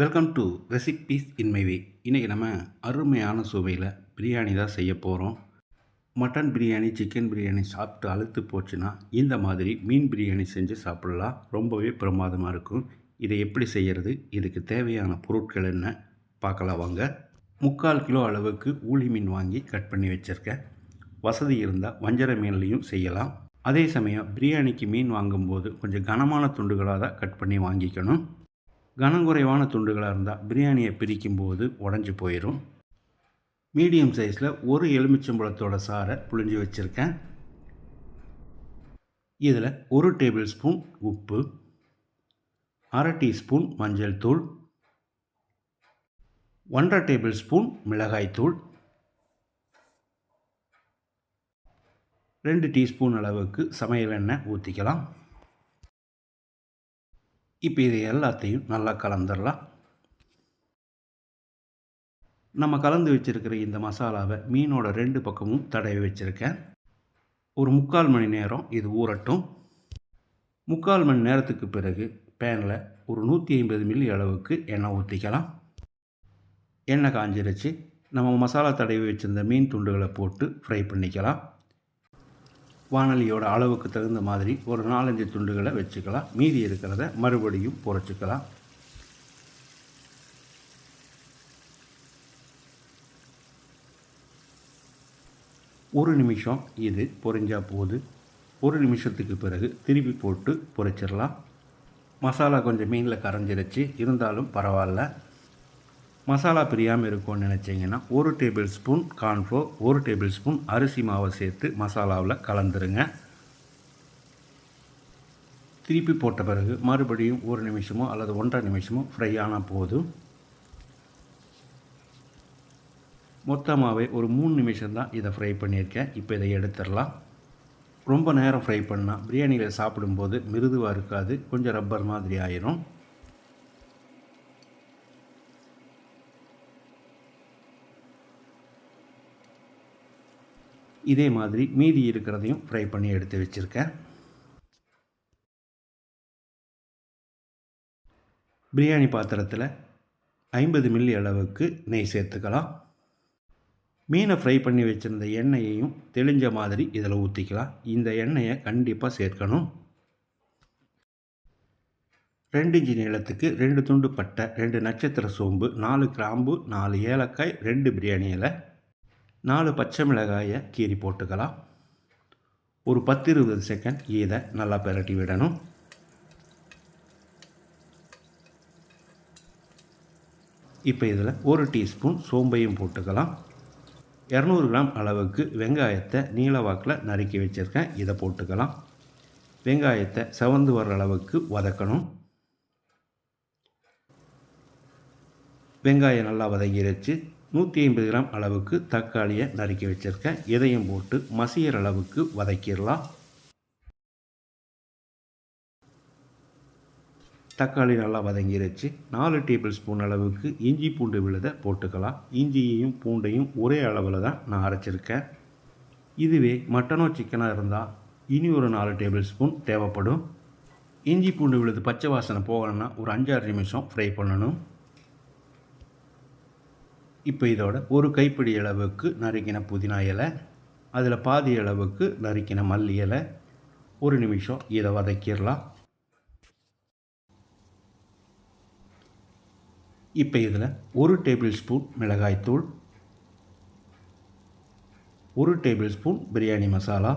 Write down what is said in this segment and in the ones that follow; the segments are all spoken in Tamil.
Welcome to recipes in my way இன்றைக்கி நம்ம அருமையான சுவையில் பிரியாணி தான் செய்ய போகிறோம் மட்டன் பிரியாணி சிக்கன் பிரியாணி சாப்பிட்டு அழுத்து போச்சுன்னா இந்த மாதிரி மீன் பிரியாணி செஞ்சு சாப்பிட்லாம். ரொம்பவே பிரமாதமாக இருக்கும். இதை எப்படி செய்கிறது இதுக்கு தேவையான பொருட்கள் என்ன? பார்க்கலாம் வாங்க. முக்கால் கிலோ அளவுக்கு ஊளி மீன் வாங்கி கட் பண்ணி வச்சுருக்கேன். வசதி இருந்தால் வஞ்சர மீன்லேயும் செய்யலாம். அதே சமயம் பிரியாணிக்கு மீன் வாங்கும்போது கொஞ்சம் கனமான துண்டுகளாக தான் கட் பண்ணி வாங்கிக்கணும். கனங்குறைவான துண்டுகளாக இருந்தால் பிரியாணியை பிரிக்கும்போது உடஞ்சி போயிடும் மீடியம் சைஸில் ஒரு எலுமிச்சம்பழத்தோட சாறை புழிஞ்சு வச்சுருக்கேன். இதில் ஒரு டேபிள் ஸ்பூன் உப்பு அரை டீஸ்பூன் மஞ்சள் தூள் ஒன்றரை டேபிள் ஸ்பூன் மிளகாய்த்தூள் ரெண்டு டீஸ்பூன் அளவுக்கு சமையல் எண்ணெய் ஊற்றிக்கலாம் இப்போ இது எல்லாத்தையும் நல்லா கலந்துடலாம். நம்ம கலந்து வச்சுருக்கிற இந்த மசாலாவை மீனோட ரெண்டு பக்கமும் தடவி வச்சுருக்கேன். ஒரு முக்கால் மணி நேரம் இது ஊறட்டும். முக்கால் மணி நேரத்துக்கு பிறகு பேனில் ஒரு நூற்றி ஐம்பது மில்லி அளவுக்கு எண்ணெய் ஊற்றிக்கலாம் எண்ணெய் காஞ்சிருச்சு. நம்ம மசாலா தடவி வச்சுருந்த மீன் துண்டுகளை போட்டு ஃப்ரை பண்ணிக்கலாம். வானொலியோட அளவுக்கு தகுந்த மாதிரி ஒரு நாலஞ்சு துண்டுகளை வச்சுக்கலாம். மீதி இருக்கிறத மறுபடியும் பொறைச்சிக்கலாம். ஒரு நிமிஷம் இது பொரிஞ்சா போது ஒரு நிமிஷத்துக்கு பிறகு திருப்பி போட்டு பொரிச்சிடலாம் மசாலா கொஞ்சம் மீனில் கரைஞ்சிருச்சு. இருந்தாலும் பரவாயில்ல. மசாலா பிரியாமல் இருக்கும்னு நினச்சிங்கன்னா ஒரு டேபிள் ஸ்பூன் கார்ன்ஃப்ளோர் ஒரு டேபிள் ஸ்பூன் அரிசி மாவை சேர்த்து மசாலாவில் கலந்துருங்க. திருப்பி போட்ட பிறகு மறுபடியும் ஒரு நிமிஷமோ அல்லது ஒன்றரை நிமிஷமோ ஃப்ரை ஆனால் போதும். மொத்தமாகவே ஒரு மூணு நிமிஷம் தான் இதை ஃப்ரை பண்ணியிருக்கேன். இப்போ இதை எடுத்துடலாம். ரொம்ப நேரம் ஃப்ரை பண்ணால் பிரியாணியில் சாப்பிடும்போது மிருதுவாக இருக்காது கொஞ்சம் ரப்பர் மாதிரி ஆயிரும். இதே மாதிரி மீதி இருக்கிறதையும் ஃப்ரை பண்ணி எடுத்து வச்சுருக்கேன். பிரியாணி பாத்திரத்தில் ஐம்பது மில்லி அளவுக்கு நெய் சேர்த்துக்கலாம். மீனை ஃப்ரை பண்ணி வச்சுருந்த எண்ணெயையும் தெளிஞ்ச மாதிரி இதில் ஊற்றிக்கலாம் இந்த எண்ணெயை கண்டிப்பாக சேர்க்கணும். ரெண்டு இன்ச்சு நீளத்துக்கு ரெண்டு துண்டு பட்டை ரெண்டு நட்சத்திர சோம்பு நாலு கிராம்பு நாலு ஏலக்காய் ரெண்டு பிரியாணி இலை. நாலு பச்சை மிளகாயை கீறி போட்டுக்கலாம். ஒரு பத்து இருபது செகண்ட் இதை நல்லா பிரட்டி விடணும். இப்போ இதில் ஒரு டீஸ்பூன் சோம்பையும் போட்டுக்கலாம். இரநூறு கிராம் அளவுக்கு வெங்காயத்தை நீல வாக்கில் நறுக்கி வச்சுருக்கேன். இதை போட்டுக்கலாம். வெங்காயத்தை செவந்து வர அளவுக்கு வதக்கணும். வெங்காயம் நல்லா வதங்கிருச்சு. நூற்றி ஐம்பது கிராம் அளவுக்கு தக்காளியை நறுக்கி வச்சுருக்கேன். இதையும் போட்டு மசிகிற அளவுக்கு வதக்கிடலாம். தக்காளி நல்லா வதங்கிருச்சு. நாலு டேபிள் ஸ்பூன் அளவுக்கு இஞ்சி பூண்டு விழுதை போட்டுக்கலாம். இஞ்சியையும் பூண்டையும் ஒரே அளவில் தான் நான் அரைச்சிருக்கேன். இதுவே மட்டனோ சிக்கனாக இருந்தால் இனி ஒரு நாலு டேபிள் ஸ்பூன் தேவைப்படும். இஞ்சி பூண்டு விழுது பச்சை வாசனை போகணும்னா ஒரு அஞ்சாறு நிமிஷம் ஃப்ரை பண்ணணும். இப்போ இதோட ஒரு கைப்பிடி அளவுக்கு நறுக்கின புதினா இலை அதில் பாதி அளவுக்கு நறுக்கின மல்லி இலை. ஒரு நிமிஷம் இதை வதக்கிடலாம். இப்போ இதில் ஒரு டேபிள் ஸ்பூன் மிளகாய்த்தூள் ஒரு டேபிள் ஸ்பூன் பிரியாணி மசாலா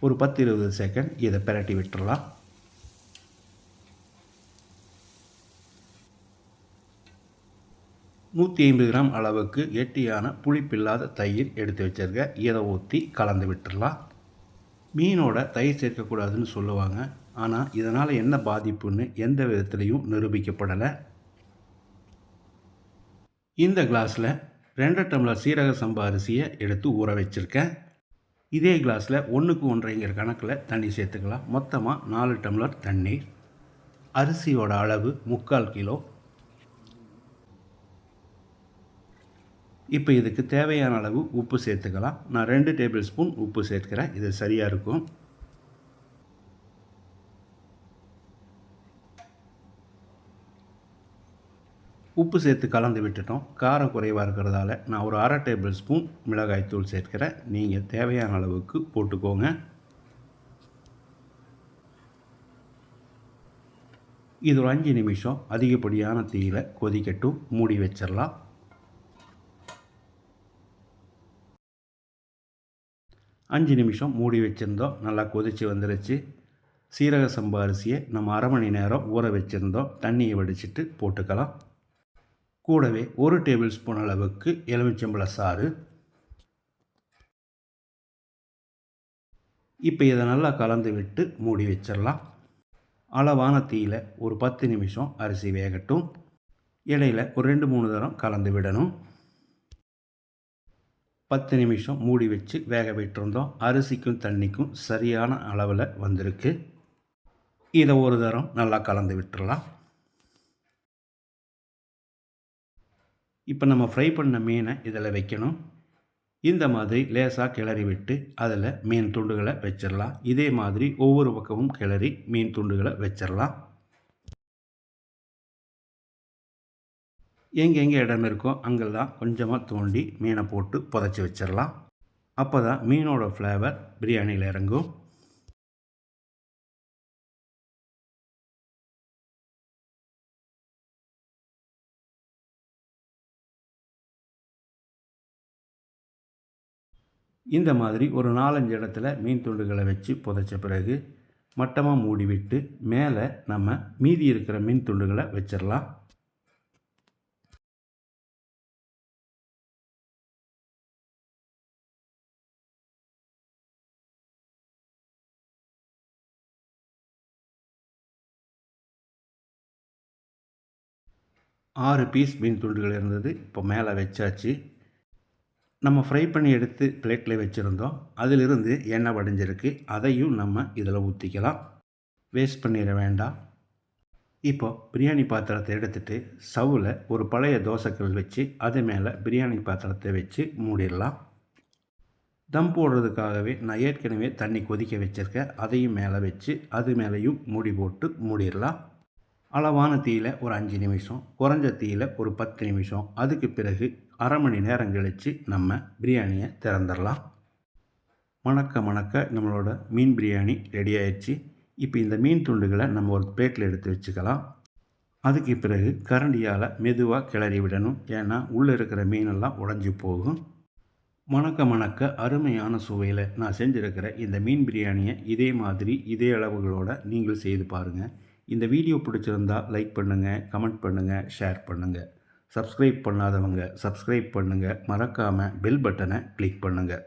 ஒரு பத்து இருபது செகண்ட் இதை பிரட்டி விட்டுடலாம். நூற்றி ஐம்பது கிராம் அளவுக்கு எட்டியான புளிப்பில்லாத தயிர் எடுத்து வச்சுருக்க. இதை ஊற்றி கலந்து விட்டுடலாம் மீனோட தயிர் சேர்க்கக்கூடாதுன்னு சொல்லுவாங்க. ஆனால் இதனால் என்ன பாதிப்புன்னு எந்த விதத்துலையும் நிரூபிக்கப்படலை. இந்த கிளாஸில் ரெண்டு டம்ளர் சீரக சம்பா அரிசியை எடுத்து ஊற வச்சுருக்கேன். இதே கிளாஸில் ஒன்றுக்கு ஒன்றைங்கிற கணக்கில் தண்ணி சேர்த்துக்கலாம். மொத்தமாக நாலு டம்ளர் தண்ணீர். அரிசியோட அளவு முக்கால் கிலோ. இப்போ இதுக்கு தேவையான அளவு உப்பு சேர்த்துக்கலாம். நான் ரெண்டு டேபிள் ஸ்பூன் உப்பு சேர்க்கிறேன். இது சரியாக இருக்கும். உப்பு சேர்த்து கலந்து விட்டுட்டோம். காரம் குறைவாக இருக்கிறதால நான் ஒரு அரை டேபிள் ஸ்பூன் மிளகாய்த்தூள் சேர்க்கிறேன். நீங்கள் தேவையான அளவுக்கு போட்டுக்கோங்க. இது ஒரு அஞ்சு நிமிஷம். அதிகப்படியான தீயில கொதிக்கட்டும். மூடி வச்சிடலாம் அஞ்சு நிமிஷம் மூடி வச்சுருந்தோம். நல்லா கொதித்து வந்துருச்சு. சீரக சம்பா அரிசியை நம்ம அரை மணி நேரம் ஊற வச்சுருந்தோம். தண்ணியை வடிச்சிட்டு போட்டுக்கலாம். கூடவே ஒரு டேபிள் ஸ்பூன் அளவுக்கு எலுமிச்சம்பழ சாறு. இப்போ இதை நல்லா கலந்து விட்டு மூடி வச்சிடலாம். அளவான தீயில ஒரு பத்து நிமிஷம் அரிசி வேகட்டும். இடையில ஒரு ரெண்டு மூணு தரம் கலந்து விடணும். பத்து நிமிஷம் மூடி வச்சு வேக விட்டுருந்தோம். அரிசிக்கும் தண்ணிக்கும் சரியான அளவில் வந்திருக்கு. இதை ஒரு தரம் நல்லா கலந்து விட்டுடலாம் இப்போ நம்ம ஃப்ரை பண்ண மீனை இதில் வைக்கணும். இந்த மாதிரி லேசாக கிளறி விட்டு அதில் மீன் துண்டுகளை வச்சிடலாம். இதே மாதிரி ஒவ்வொரு பக்கமும் கிளறி மீன் துண்டுகளை வச்சிடலாம். எங்கெங்கே இடம் இருக்கோ அங்கெல்லாம் கொஞ்சமாக தோண்டி மீனை போட்டு புதைச்சி வச்சிடலாம். அப்போ தான் மீனோட ஃப்ளேவர் பிரியாணியில் இறங்கும். இந்த மாதிரி ஒரு நாலஞ்சு இடத்துல மீன் துண்டுகளை வச்சு புதைச்ச பிறகு மட்டமாக மூடிவிட்டு மேலே நம்ம மீதி இருக்கிற மீன் துண்டுகளை வச்சிடலாம். ஆறு பீஸ் மீன் துண்டுகள் இருந்தது இப்போ மேலே வச்சாச்சு. நம்ம ஃப்ரை பண்ணி எடுத்து பிளேட்டில் வச்சுருந்தோம். அதிலிருந்து எண்ணெய் வடிஞ்சிருக்கு. அதையும் நம்ம இதில் ஊற்றிக்கலாம் வேஸ்ட் பண்ணிட வேண்டாம். இப்போ பிரியாணி பாத்திரத்தை எடுத்துகிட்டு ஸ்டவ்வில் ஒரு பழைய தோசைக்கல் வச்சு அது மேலே பிரியாணி பாத்திரத்தை வச்சு மூடிடலாம். தம் போடுறதுக்காகவே நான் ஏற்கனவே தண்ணி கொதிக்க வச்சுருக்கேன். அதையும் மேலே வச்சு அது மேலேயும் மூடி போட்டு மூடிடலாம். அளவான தீயில் ஒரு அஞ்சு நிமிஷம் குறைஞ்ச தீயில் ஒரு பத்து நிமிஷம். அதுக்கு பிறகு அரை மணி நேரம் கழித்து நம்ம பிரியாணியை திறந்துடலாம். மணக்க மணக்க நம்மளோட மீன் பிரியாணி ரெடி ஆயிடுச்சு. இப்போ இந்த மீன் துண்டுகளை நம்ம ஒரு பிளேட்டில் எடுத்து வச்சுக்கலாம். அதுக்கு பிறகு கரண்டியால் மெதுவாக கிளறி விடணும். ஏன்னா உள்ளே இருக்கிற மீனெல்லாம் உடஞ்சி போகும். மணக்க மணக்க அருமையான சுவையில் நான் செஞ்சுருக்கிற இந்த மீன் பிரியாணியை இதே மாதிரி இதே அளவுகளோடு நீங்கள் செய்து பாருங்கள் இந்த வீடியோ பிடிச்சிருந்தா லைக் பண்ணுங்கள் கமெண்ட் பண்ணுங்கள் ஷேர் பண்ணுங்கள் சப்ஸ்கிரைப் பண்ணாதவங்க சப்ஸ்கிரைப் பண்ணுங்கள் மறக்காமல் பெல் பட்டனை கிளிக் பண்ணுங்கள்